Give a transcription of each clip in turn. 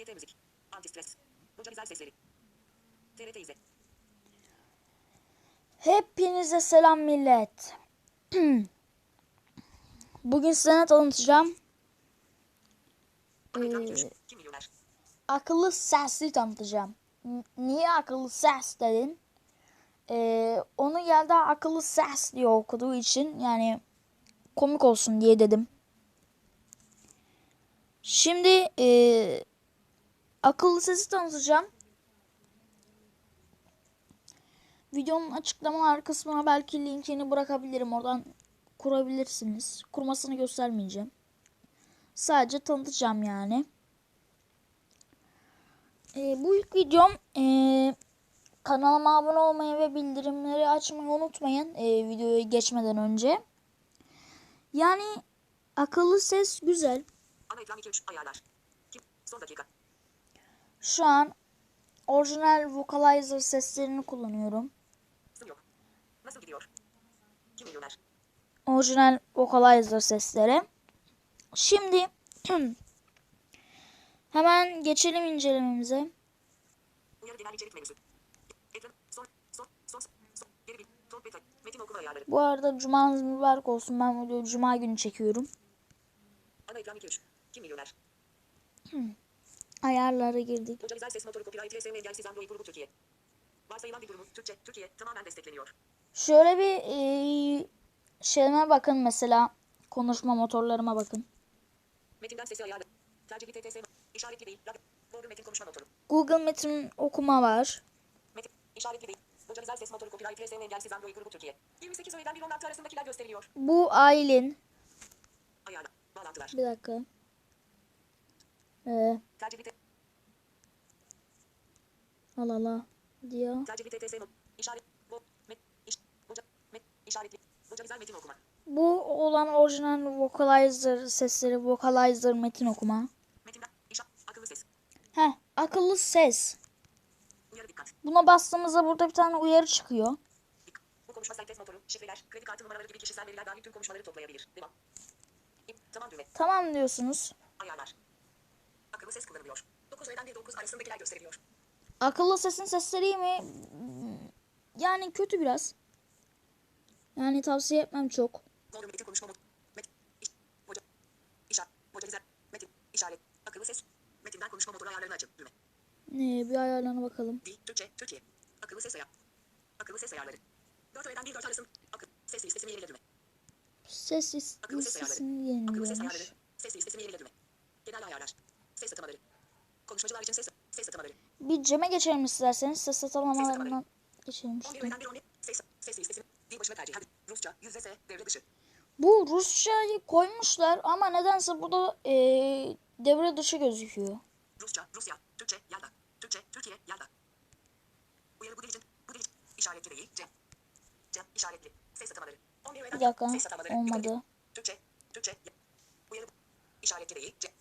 TYT müzik. Antistres. Hoca güzel sesleri. TRT izle. Hepinize selam millet. Bugün size ne tanıtacağım? Ee, akıllı sesli tanıtacağım. Niye akıllı ses dedin? Ee, onu geldi akıllı ses diye okuduğu için yani komik olsun diye dedim. Şimdi ee, akıllı sesi tanıtacağım. Videonun açıklamalar kısmına belki linkini bırakabilirim. Oradan kurabilirsiniz. Kurmasını göstermeyeceğim. Sadece tanıtacağım yani. Ee, bu ilk videom. Ee, kanalıma abone olmayı ve bildirimleri açmayı unutmayın. ee, videoya geçmeden önce. Yani akıllı ses güzel. Ana ekran 2 3 ayarlar. Kim? Son dakika. Şu an orijinal vocalizer seslerini kullanıyorum. Nasıl gidiyor? Kim milyoner? orijinal vocalizer sesleri. Şimdi hemen geçelim incelememize. Bu arada cumanız mübarek olsun. Ben videoyu cuma günü çekiyorum. Ana ekran 2 3. Kim milyoner? Ayarlara girdik. Güzel ses motoru copyright RSM engelsiz Android grubu Türkiye. Varsayılan bir durumu Türkçe, Türkiye tamamen destekleniyor. Şöyle bir e, şeyime bakın mesela. Konuşma motorlarıma bakın. Metinden sesi ayarlı. Tercihli TTS işaretli değil. Google Metin konuşma motoru. Google Metin okuma var. Metin işaretli değil. Hoca güzel ses motoru copyright RSM engelsiz Android grubu Türkiye. 28 öğeden 1 16 arasındakiler gösteriliyor. Bu Aylin. Ayarla. Bağlantılar. Bir dakika. Ee, Tercihli T- al ala diyor. Bu. Olan orijinal vocalizer sesleri, vocalizer metin okuma. İşa. Akıllı ses. Buna bastığımızda burada bir tane uyarı çıkıyor. Bu konuşma sentez motoru, şifreler, kredi kartı numaraları gibi kişisel veriler dahil tüm konuşmaları toplayabilir. Devam. Tamam düğme. Tamam diyorsunuz. Ayarlar. Akıllı ses kullanılıyor. 9 öğeden 1 9 arasındakiler gösteriliyor. Akıllı sesin sesleri iyi mi? Yani kötü biraz. Yani tavsiye etmem çok. Google Metin konuşma modu. Metin. Hoca. İşaret. Güzel. Metin. İşaret. Akıllı ses. Metinden konuşma motoru ayarlarını açın. Düğme. Ne bir ayarlarına bakalım. Dil. Türkçe. Türkiye. Akıllı ses ayar. Akıllı ses ayarları. 4 öğeden 1 4 arasın. Akıl. Ses listesini yenile düğme. Ses listesini Akıllı ses ayarları. Ses listesini yenile düğme. Genel ayarlar. Ses atamaları. Konuşmacılar için ses, ses atamaları. Bir Cem'e geçelim isterseniz. Ses atamalarından geçelim. 11 şuradan. öğeden 1 12 ses, ses listesini dil başına tercih. Hadi. Rusça. Yüzde S. Devre dışı. Bu Rusçayı koymuşlar ama nedense burada eee, devre dışı gözüküyor. Rusça, Rusya, Türkçe, Yalda. Türkçe, Türkiye, Yalda. Uyarı bu dil için, bu dil için. İşaretli değil, Cem. Cem, işaretli. Ses atamaları. 11 öğeden Bir dakika olmadı. Türkçe, Türkçe, ya- uyarı. İşaretli değil, Cem.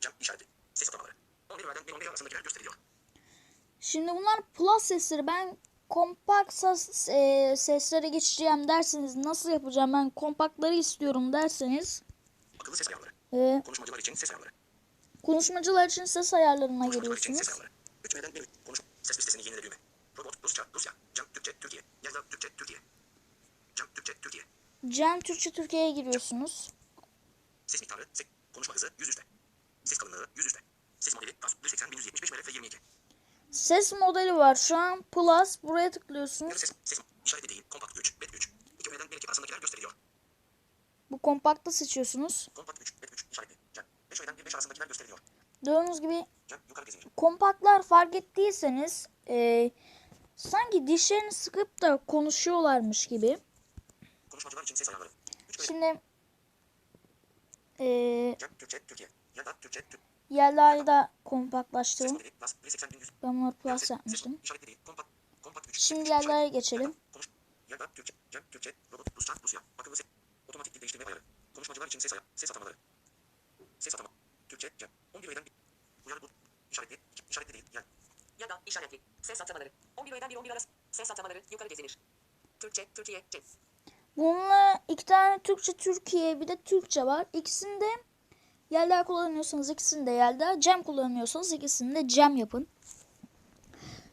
Cem, işaretli. Ses atamaları. 11 öğeden 1 11 arasındakiler gösteriliyor. Şimdi bunlar plus sesleri. Ben kompakt ses, eee, seslere geçeceğim derseniz nasıl yapacağım ben kompaktları istiyorum derseniz Akıllı ses ayarları. eee, Konuşmacılar için ses ayarları. konuşmacılar için ses ayarlarına için ses giriyorsunuz. ayarları. 3 öğeden 1 konuş. Ses listesini yenile düğme. Robot, Rusça, Rusya. Cem, Türkçe, Türkiye. Yalda, Türkçe, Türkiye. Cem, Türkçe, Türkiye. Cem Türkçe Türkiye'ye giriyorsunuz. Ses miktarı, konuşma hızı 100 üstte. Ses kalınlığı 100 üstte. Ses modeli PAS 180 1175 MF 22. Ses modeli var. Şu an plus buraya tıklıyorsunuz. ses, ses işareti değil. Kompakt 3, bet 3. 2 öğeden 1 2 arasındakiler gösteriliyor. Bu kompaktı seçiyorsunuz. Kompakt 3, bet 3 işaretli. Cem. 5 öğeden 1 5 arasındakiler gösteriliyor. Gördüğünüz gibi Cem kompaktlar fark ettiyseniz eee, sanki dişlerini sıkıp da konuşuyorlarmış gibi. Konuşmacılar için ses ayarları. 3 öğeden Şimdi Cem, Türkçe, Türkiye. Yalda, Türkçe, Türk. Yerleri de Ses kompaktlaştırdım. modeli PAS 180 1100. Ben bunları plus yapmıştım. Ses, işaretli değil. Kompakt, kompakt 3. Şimdi yerlere geçelim. Yalda, Türkçe, Türkçe, robot, Rusça, Rusya. Akıllı ses. Otomatik dil değiştirme ayarı. Konuşmacılar için ses ayarı. Ses atamaları. Ses atama. Türkçe, Cem. 11 öğeden 1. Uyarı bu. İşaretli. İşaretli değil. Yal. Ya da işaretli. Ses atamaları. 11 öğeden 1 11 arası. Ses atamaları. Yukarı gezinir. Türkçe, Türkiye, Cem. Bununla iki tane Türkçe Türkiye bir de Türkçe var. İkisinde Yelda kullanıyorsanız ikisini de Yelda. Cem kullanıyorsanız ikisini de Cem yapın.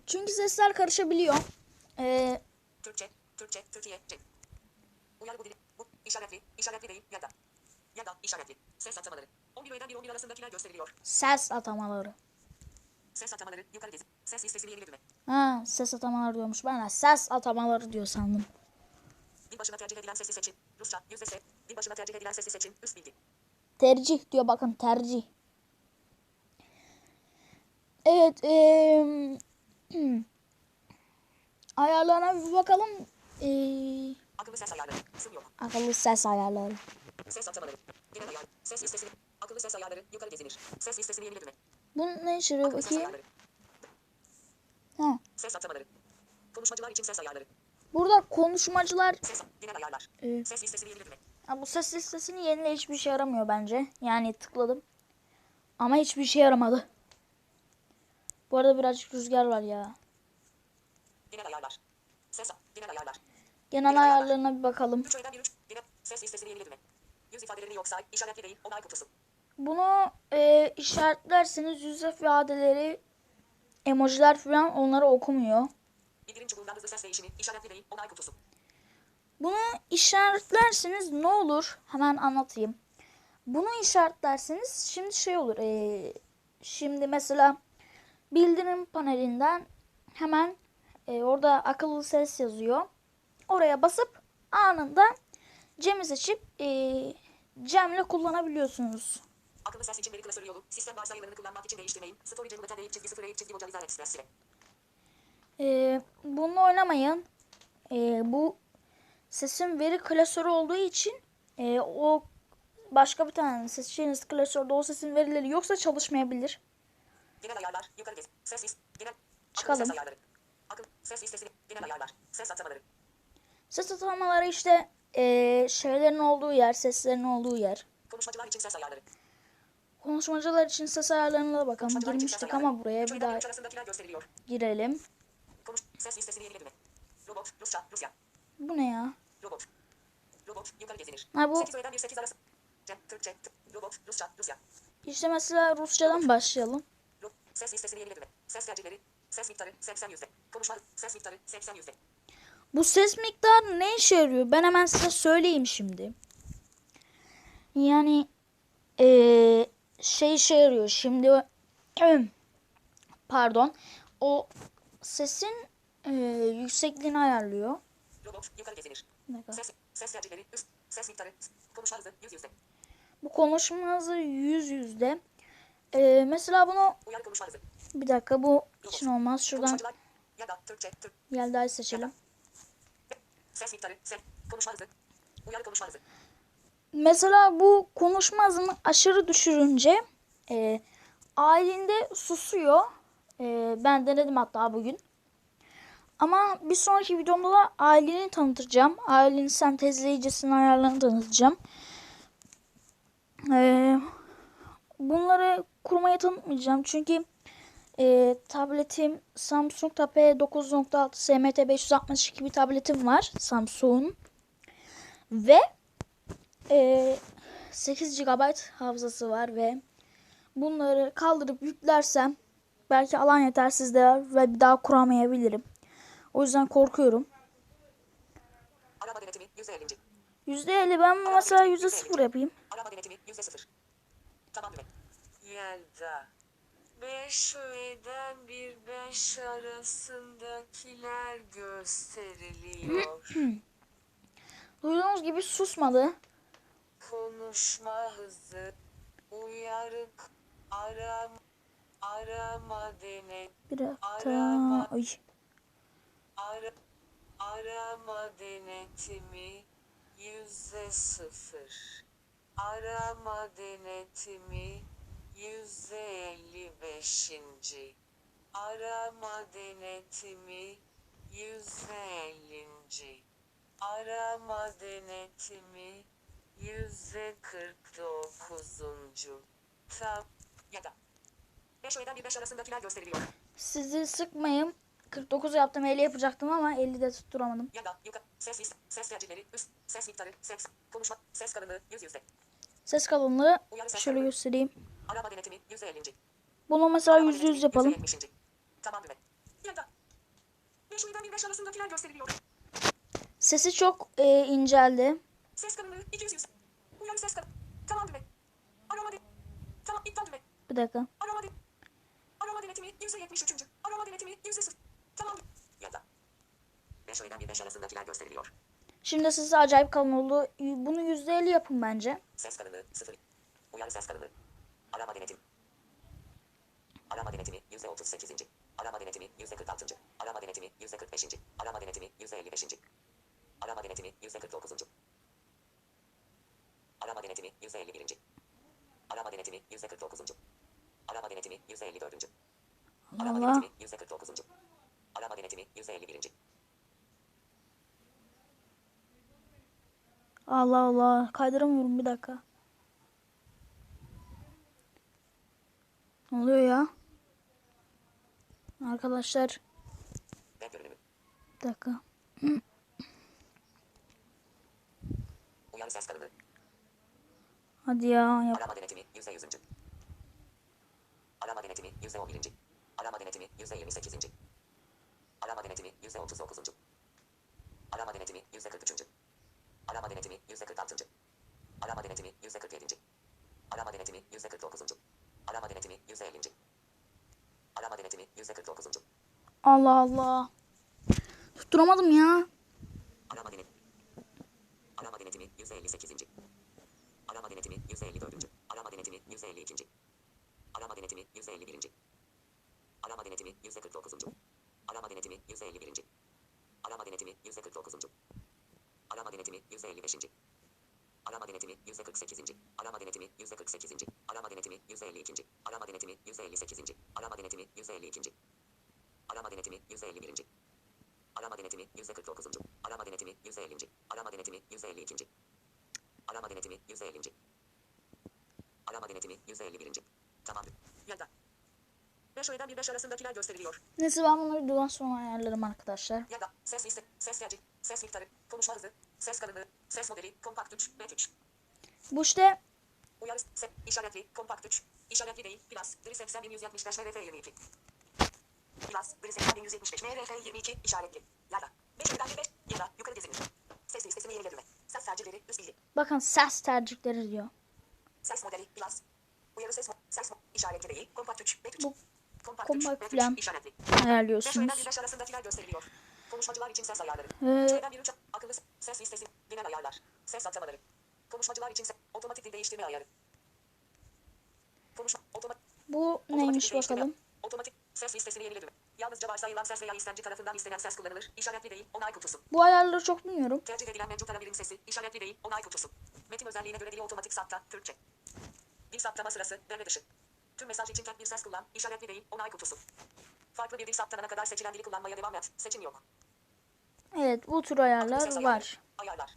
Çünkü sesler karışabiliyor. Ee, Türkçe, Türkçe, Türkiye, C. Uyarı bu dili, bu, işaretli, işaretli değil, ya da. Ya da, işaretli. Ses atamaları. 11 öğeden 1 11 arasındakiler gösteriliyor. ses atamaları. Ses atamaları, yukarı dizi. Ses listesini yenile düğme. Ha ses atamaları diyormuş. Ben de ses atamaları diyor sandım. Dil başına tercih edilen sesli seçin. Rusça, yüzde S. Dil başına tercih edilen sesli seçin. Üst bilgi. Tercih diyor bakın tercih. Evet. eee, ayarlarına bir bakalım. Eee, Akıllı ses ayarları. Sım yok. akıllı ses ayarları. Ses atamaları. Genel ayar. Ses listesini. Akıllı ses ayarları. Yukarı gezinir. Ses listesini yenile düğme. Bu ne işe yarıyor bakayım? Ha. Ses atamaları. Konuşmacılar için ses ayarları. Burada konuşmacılar Ses, genel ayarlar. Ee, Ses listesini yenile bu ses listesini yenile hiçbir şey yaramıyor bence. Yani tıkladım. Ama hiçbir şey yaramadı. Bu arada birazcık rüzgar var ya. Genel ayarlar. Ses, genel ayarlar. Genel ayarlarına bir bakalım. 3 öğeden 1 3. Genel ses listesini yenile düğme. Yüz ifadelerini yoksa işaretli değil. Onay kutusu. Bunu e, işaretlerseniz yüz ifadeleri, emojiler falan onları okumuyor. Bildirim çubuğundan hızlı ses değişimi. işaretli değil. Onay kutusu. İşaretlerseniz ne olur? Hemen anlatayım. Bunu işaretlerseniz şimdi şey olur. e, şimdi mesela bildirim panelinden hemen e, orada akıllı ses yazıyor. Oraya basıp anında Cem'i seçip e, Cem'le kullanabiliyorsunuz. Akıllı ses için veri klasörü yolu. Sistem varsayımlarını kullanmak için değiştirmeyin. Storage mıta deyip çizgi sıfır çizgi vocalizer sile. E, bununla oynamayın. E, bu sesin veri klasörü olduğu için e, o başka bir tane seçeceğiniz klasörde o sesin verileri yoksa çalışmayabilir. Genel ayarlar. Yukarı gez. Ses list. Genel. Çıkalım. Ses ayarları. Akıl. Ses listesi. Genel ayarlar. Ses atamaları. Ses atamaları işte e, şeylerin olduğu yer, seslerin olduğu yer. Konuşmacılar için ses ayarları. Konuşmacılar için ses ayarlarına da bakalım. Girmiştik ama buraya bir daha girelim. Konuş. Ses listesini yenile düğme. Robot. Rusça. Rusya. Bu ne ya? Robot. Robot. Yukarı gezinir. Ha, bu- 8 öğeden 1 8 arası. Türkçe. Türk. Robot. Rusça. Rusya. İşte mesela Rusçadan başlayalım. Ses listesini yenile düğme. Ses tercihleri. Ses miktarı 80 yüzde. Konuşma. Ses miktarı 80 yüzde. Bu ses miktarı ne işe yarıyor? Ben hemen size söyleyeyim şimdi. Yani eee, şey işe yarıyor. Şimdi pardon. O sesin eee, yüksekliğini ayarlıyor. Robot. Yukarı gezinir. Ne kadar? Ses. Ses tercihleri. Üst. Ses miktarı. Konuşma hızı 100 yüzde. Bu konuşma hızı yüz yüzde. Eee, mesela bunu bir dakika bu için olmaz. Şuradan. Yelda'yı seçelim. Ses miktarı. Ses. Konuşma hızı. Uyarı konuşma hızı. Mesela bu konuşma hızını aşırı düşürünce e, ailinde susuyor. E, ben denedim hatta bugün. Ama bir sonraki videomda da aileni tanıtacağım. Ailenin sentezleyicisinin ayarlarını tanıtacağım. E, bunları kurmayı tanıtmayacağım. Çünkü e, tabletim Samsung Tab P9.6 SMT 562 bir tabletim var. Samsung'un. Ve ee, 8 GB hafızası var ve bunları kaldırıp yüklersem belki alan yetersiz de ve bir daha kuramayabilirim. O yüzden korkuyorum. Araba denetimi %50. %50 ben mesela %0 yapayım. Araba denetimi %0. Tamam düğme. Yelda. Beş öğeden bir beş arasındakiler gösteriliyor. Duyduğunuz gibi susmadı. Konuşma hızı, uyarık, arama, arama denet, Bir dakika. Arama. Ay. Ara, arama denetimi yüzde sıfır. Arama denetimi yüzde elli beşinci. Arama denetimi yüzde ellinci. Arama denetimi yüzde kırk dokuzuncu. Tam Ya da. 5 öğeden 1 5 arasındakiler gösteriliyor. Sizi sıkmayayım. 49 yaptım 50 yapacaktım ama 50 de tutturamadım. Ya da yukarı. Ses. Ses tercihleri. Üst. Ses miktarı. Ses. Konuşma. Ses kalınlığı 100 yüzde. Ses kalınlığı Uyarı ses şöyle kalınlığı. göstereyim. Arama denetimi %50. Bunu mesela Arama yüzde denetimi yüz yapalım. %70. Tamam düğme. Yanda. 5 uyudan 1 arasındakiler gösteriliyor. Sesi çok e, inceldi. Ses kalınlığı 200 yüz. Uyarı ses kalınlığı. Tamam düğme. Arama de. Tamam iptal düğme. Bir dakika. Arama de. Arama denetimi %73. Arama denetimi %0. Tamam. Yanda. 5 uyudan 1 arasındakiler gösteriliyor. Şimdi sesi acayip kalın oldu. Bunu yüzde elli yapın bence. Ses kalınlığı 0. Uyarı ses kalınlığı. Arama denetim. Arama denetimi %38. Arama denetimi %46. Arama denetimi %45. Arama denetimi %55. Arama denetimi %49. Arama denetimi %51. Arama denetimi %49. Arama denetimi %54. Arama denetimi %49. Arama denetimi %51. Allah Allah. Kaydıramıyorum bir dakika. Ne oluyor ya? Arkadaşlar bir dakika. Uyarı ses kalınlığı. Hadi ya yap. Arama denetimi %100. Arama denetimi %11. Arama denetimi %28. Arama denetimi %39. Arama denetimi %43. Arama denetimi %46. Arama denetimi %47. Arama denetimi %49. Arama denetimi %50. Arama denetimi %49. Allah Allah. Tutturamadım ya. Arama denet. Arama denetimi %58. Arama denetimi %54. Arama denetimi %52. Arama denetimi %51. Arama denetimi %49. Arama denetimi %51. Arama denetimi %49. Arama denetimi %55. Arama denetimi %48. Arama denetimi %48. Arama denetimi %52. Arama denetimi %58. Arama denetimi %52. Arama denetimi %51. Arama denetimi %49. Arama denetimi %50. Arama denetimi %52. Arama denetimi %50. Arama denetimi %51. Tamam. Yanda. 5 öğeden 1 5 arasındakiler gösteriliyor. Neyse ben bunları videodan sonra ayarlarım arkadaşlar. Yanda. Ses liste. Ses tercih. Ses miktarı. Konuşma hızı. Ses kalınlığı. Ses modeli. Kompakt 3. Bet 3. Bu işte Uyarı. Se, işaretli. Kompakt 3. İşaretli değil. Plus. Gri 80175 MRF 22. Plus. Gri 80175 MRF 22. işaretli. Yanda. 5 öğeden 1 5. Yanda. Yukarı gezinir. Ses listesini yenileme. Ses tercihleri. Üst bilgi. bakın ses tercihleri diyor. Ses modeli plus. Uyarı ses ses işaretli değil. Kompakt 3. Bet 3. Bu Kompakt kompakt 3. Bet plan. 3. işaretli. 5 Ayarlıyorsunuz. öğeden 5 arasındakiler gösteriliyor. Konuşmacılar için ses ayarları. Ee, 3 öğeden 1 3 akıllı ses listesi. Genel ayarlar. Ses atamaları. Konuşmacılar için se- otomatik dil değiştirme ayarı. Konuşma otomatik Bu otomatik neymiş değiştirme- bakalım. Otomatik ses listesini yenile düğme. Yalnızca varsayılan ses veya istemci tarafından istenen ses kullanılır. İşaretli değil. Onay kutusu. Bu ayarları çok bilmiyorum. Tercih edilen mevcut ara birim sesi, işaretli değil, onay kutusu. Metin özelliğine göre dili otomatik sapta, Türkçe. Dil saptama sırası, devre dışı. Tüm mesaj için tek bir ses kullan, işaretli değil, onay kutusu. Farklı bir dil saptanana kadar seçilen dili kullanmaya devam et, seçim yok. Evet bu tür ayarlar ayarları, var. Ayarlar.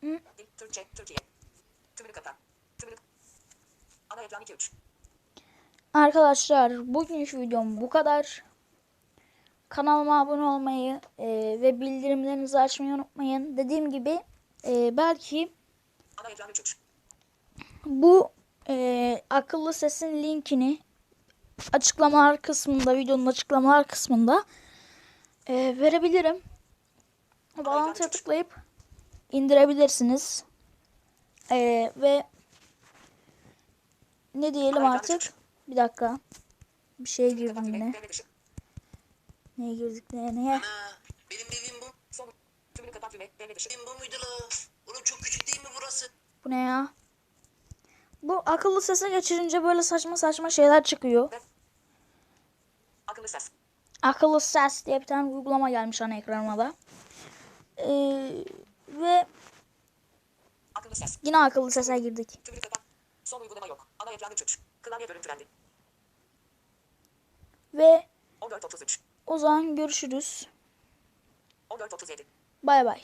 Hı? Dil, Türkçe, Türkiye. Tümünü kapa. Tümünü... Ana ekran 2-3. Arkadaşlar bugünkü videom bu kadar. Kanalıma abone olmayı e, ve bildirimlerinizi açmayı unutmayın. Dediğim gibi e, belki Ana ekran 3-3. bu e, akıllı sesin linkini açıklamalar kısmında videonun açıklamalar kısmında e, verebilirim. Bağlantıya tıklayıp indirebilirsiniz. E, ve ne diyelim artık? Bir dakika. Bir şey Tümünü girdim yine. Neye girdik ne neye? Ana benim evim bu. Son. Tümünü kapat düğme, devre dışı. Evim bu muydu la? Oğlum çok küçük değil mi burası? Bu ne ya? Bu akıllı sese geçirince böyle saçma saçma şeyler çıkıyor. Akıllı ses. Akıllı ses diye bir tane uygulama gelmiş ana ekranıma da. Ee, ve Akıllı ses. yine akıllı sese girdik. Son uygulama yok. Ana ekran 3-3. Klavye görüntülendi. Ve 14.33. o zaman görüşürüz. 14.37. Bay bay.